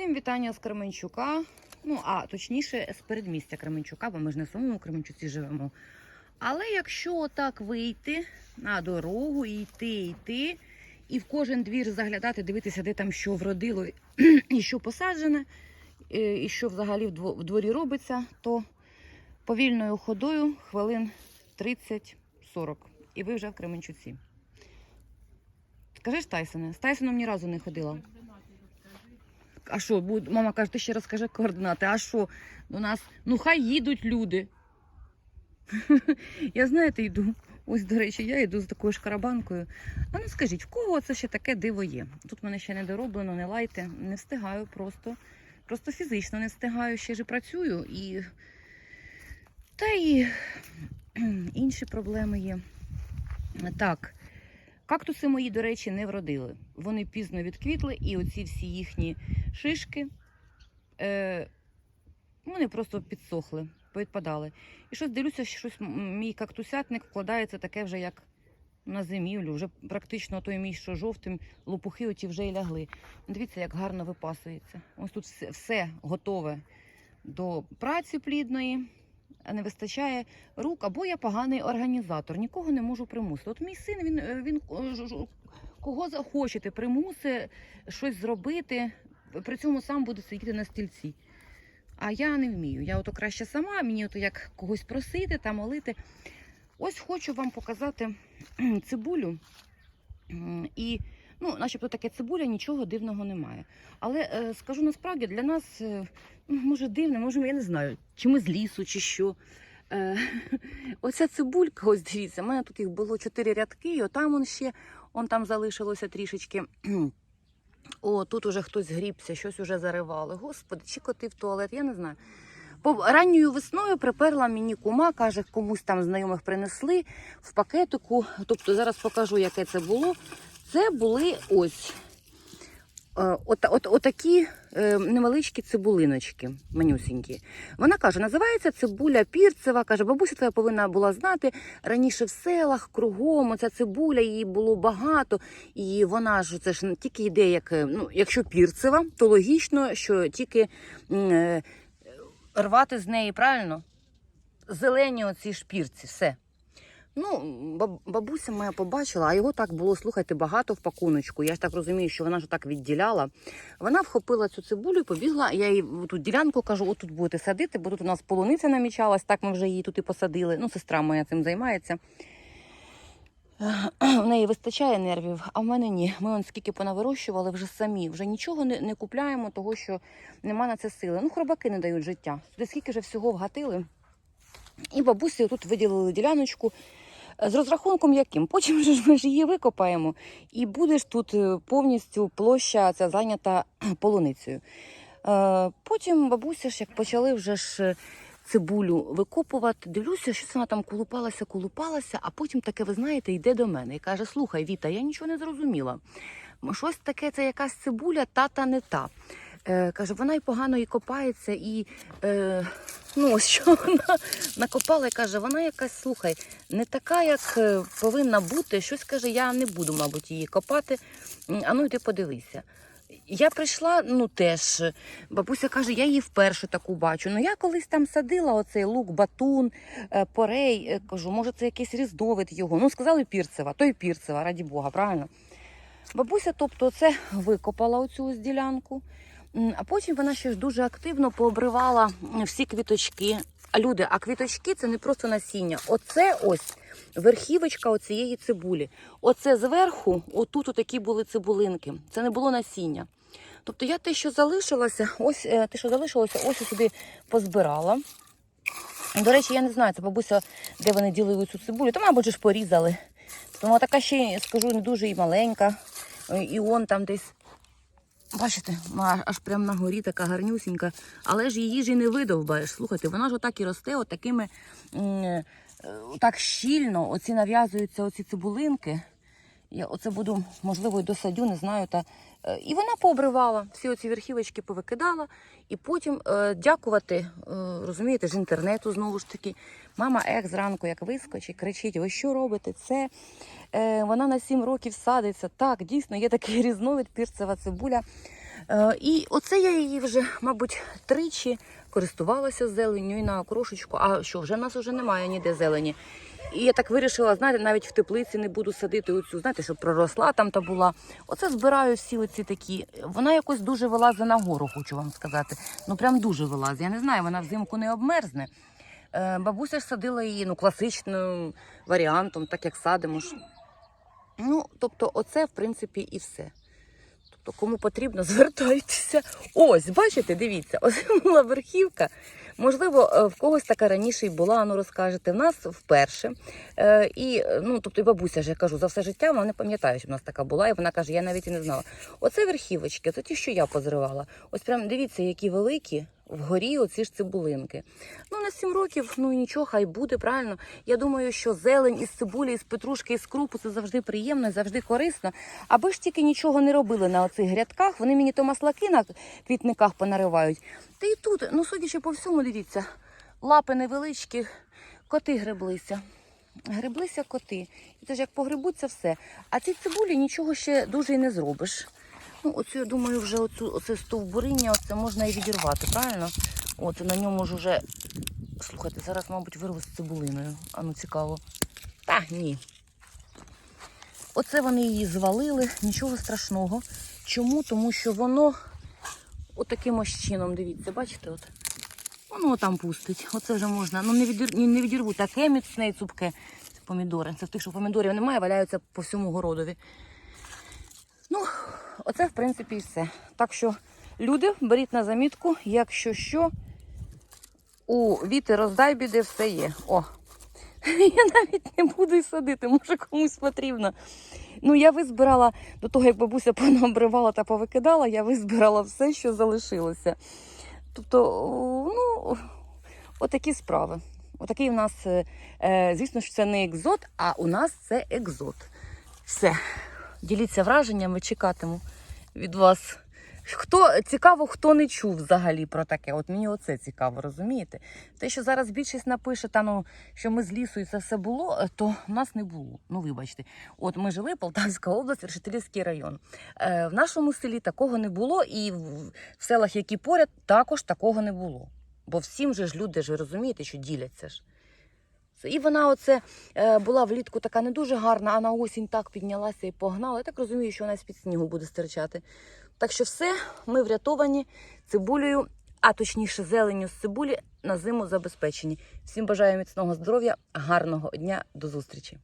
Всім вітання з Кременчука. Ну, а точніше, з передмістя Кременчука, бо ми ж не в самому Кременчуці живемо. Але якщо отак вийти на дорогу і йти, йти, і в кожен двір заглядати, дивитися, де там що вродило і що посаджене, е, і що взагалі в в дворі робиться, то повільною ходою хвилин 30-40. І ви вже в Кременчуці. Скажи ж Тайсоне, з Тайсоном ні разу не ходила. А що, мама каже, ти ще розкажи координати. А що? До нас, ну хай їдуть люди. я знаєте, йду. Ось, до речі, я йду з такою шкарабанкою. А ну скажіть, в кого це ще таке диво є? Тут мене ще не дороблено, не лайте, не встигаю просто. Просто фізично не встигаю, ще ж працюю і. Та і інші проблеми є. Так. Кактуси мої, до речі, не вродили. Вони пізно відквітли, і оці всі їхні шишки, е, вони просто підсохли, повідпадали. І щось дивлюся, що щось мій кактусятник вкладається таке вже як на зимівлю. Вже практично той мій, що жовтим, лопухи оті вже й лягли. Дивіться, як гарно випасується. Ось тут все, все готове до праці плідної. Не вистачає рук, або я поганий організатор, нікого не можу примусити. От мій син він, е, він е, кого захочете, примусить щось зробити, при цьому сам буде сидіти на стільці. А я не вмію. Я ото краще сама, мені ото як когось просити та молити. Ось хочу вам показати цибулю. І, ну, начебто таке цибуля, нічого дивного немає. Але е, скажу насправді, для нас е, ну, може дивне, може, я не знаю, чи ми з лісу, чи що. Е, оця цибулька, ось дивіться, у мене тут їх було чотири рядки, і отам он ще, он там залишилося трішечки. О, тут уже хтось грібся, щось уже заривали. Господи, чи коти в туалет, я не знаю. Ранньою весною приперла мені кума, каже, комусь там знайомих принесли в пакетику. Тобто зараз покажу, яке це було. Це були ось е, от, от, отакі е, невеличкі цибулиночки, манюсінькі. Вона каже, називається цибуля пірцева. Каже, бабуся твоя повинна була знати раніше в селах кругом. Оця цибуля її було багато, і вона ж це ж тільки йде, як е, ну, якщо пірцева, то логічно, що тільки е, рвати з неї правильно. Зелені оці шпірці, все. Ну, бабуся моя побачила, а його так було, слухайте, багато в пакуночку. Я ж так розумію, що вона ж так відділяла. Вона вхопила цю цибулю побігла. Я їй ту ділянку кажу, отут будете садити, бо тут у нас полуниця намічалась, так ми вже її тут і посадили. Ну, сестра моя цим займається. В неї вистачає нервів, а в мене ні. Ми он скільки понавирощували вже самі. Вже нічого не, не купляємо, того що нема на це сили. Ну, хробаки не дають життя. Сюди скільки вже всього вгатили. І бабусі тут виділили діляночку з розрахунком яким. Потім же ж ми ж її викопаємо, і буде ж тут е, повністю площа ця зайнята полуницею. Е, Потім бабуся ж як почали вже ж е, цибулю викопувати, дивлюся, що вона там колупалася, колупалася, а потім таке, ви знаєте, йде до мене і каже: Слухай, Віта, я нічого не зрозуміла. Щось таке, це якась цибуля, та та не та. Е, каже, вона і погано і копається, і е, ну, ось що вона накопала і каже, вона якась, слухай, не така, як е, повинна бути. Щось каже, я не буду, мабуть, її копати. М, А ну йди подивися. Я прийшла, ну теж, е, бабуся каже, я її вперше таку бачу. Ну я колись там садила оцей лук, батун, е, порей. Кажу, може, це якийсь різновид його. Ну, сказали пірцева, то й пірцева, раді Бога, правильно? Бабуся, тобто, це викопала оцю ось ділянку. А потім вона ще ж дуже активно пообривала всі квіточки. Люди, а квіточки це не просто насіння. Оце ось верхівочка оцієї цибулі. Оце зверху, отут отакі були цибулинки. Це не було насіння. Тобто я те, що залишилося, ось е, те, що залишилося, ось сюди позбирала. До речі, я не знаю, це бабуся, де вони ділили цю цибулю. Та, мабуть, ж порізали. Тому така ще, скажу, не дуже і маленька. Е, І он там десь Бачите, аж прямо на горі така гарнюсінька, але ж її ж і не видовбаєш. Слухайте, вона ж отак і росте, отакими м, е, щільно, оці нав'язуються оці цибулинки. Я оце буду, можливо, і досадю, не знаю. Та, е, і вона пообривала, всі оці верхівочки повикидала, і потім е, дякувати, е, розумієте, з інтернету знову ж таки. Мама ех зранку, як вискочить, кричить: ви що робите? Це е, вона на 7 років садиться. Так, дійсно, є такий різновид пірцева цибуля. Е, і оце я її вже, мабуть, тричі користувалася зеленню і на окрошечку. А що, вже нас вже немає ніде зелені. І я так вирішила, знаєте, навіть в теплиці не буду садити оцю, знаєте, щоб проросла там та була. Оце збираю всі оці такі. Вона якось дуже вилазить нагору, хочу вам сказати. Ну прям дуже вилазить. Я не знаю, вона взимку не обмерзне. Е, бабуся ж садила її ну, класичним варіантом, так як садимо. Ну, тобто, оце, в принципі, і все. Тобто, кому потрібно, звертайтеся. Ось, бачите, дивіться, ось була верхівка. Можливо, е, в когось така раніше й була, ну розкажете. В нас вперше. Е, і, ну, тобто, і бабуся ж я кажу, за все життя вона не пам'ятає, що в нас така була, і вона каже, я навіть і не знала. Оце верхівочки, це ті, що я позривала. Ось прям дивіться, які великі. Вгорі оці ж цибулинки. Ну, на 7 років, ну нічого, хай буде, правильно. Я думаю, що зелень із цибулі, із петрушки, із крупу це завжди приємно, завжди корисно. Аби ж тільки нічого не робили на оцих грядках, вони мені то маслаки на квітниках понаривають. Та і тут, ну судячи по всьому, дивіться, лапи невеличкі, коти греблися. Греблися коти. І це ж як погребуться все. А ці цибулі нічого ще дуже і не зробиш. Ну, оцю, я думаю, вже оцю, оце стовбуриння, оце можна і відірвати, правильно? От на ньому ж уже. Слухайте, зараз, мабуть, вирву з цибулиною. А ну цікаво. Та ні. Оце вони її звалили, нічого страшного. Чому? Тому що воно отаким ось чином, дивіться, бачите, от. Воно там пустить. Оце вже можна. Ну не, відір... ні, не відірву. Таке міцне і цупке. Помідори. Це в тих, що помідорів немає, валяються по всьому городові. Ну, оце, в принципі, і все. Так що, люди, беріть на замітку, якщо що, у віти роздай біди все є. О. Я навіть не буду садити, може комусь потрібно. Ну, я визбирала до того, як бабуся понаобривала та повикидала, я визбирала все, що залишилося. Тобто, ну, отакі справи. Отакий у нас, е, е, звісно, що це не екзот, а у нас це екзот. Все. Діліться враженнями, чекатиму від вас. Хто цікаво, хто не чув взагалі про таке. От мені оце цікаво, розумієте? Те, що зараз більшість напише, та ну що ми з лісу і це все було, е, то в нас не було. Ну, вибачте, от ми жили Полтавська область, Решетилівський район. Е, в нашому селі такого не було, і в, селах, які поряд, також такого не було. Бо всім же ж люди ж розумієте, що діляться ж. І вона оце е, була влітку така не дуже гарна, а на осінь так піднялася і погнала. Я так розумію, що вона з-під снігу буде стирчати. Так що все, ми врятовані цибулею, а точніше зеленню з цибулі на зиму забезпечені. Всім бажаю міцного здоров'я, гарного дня, до зустрічі!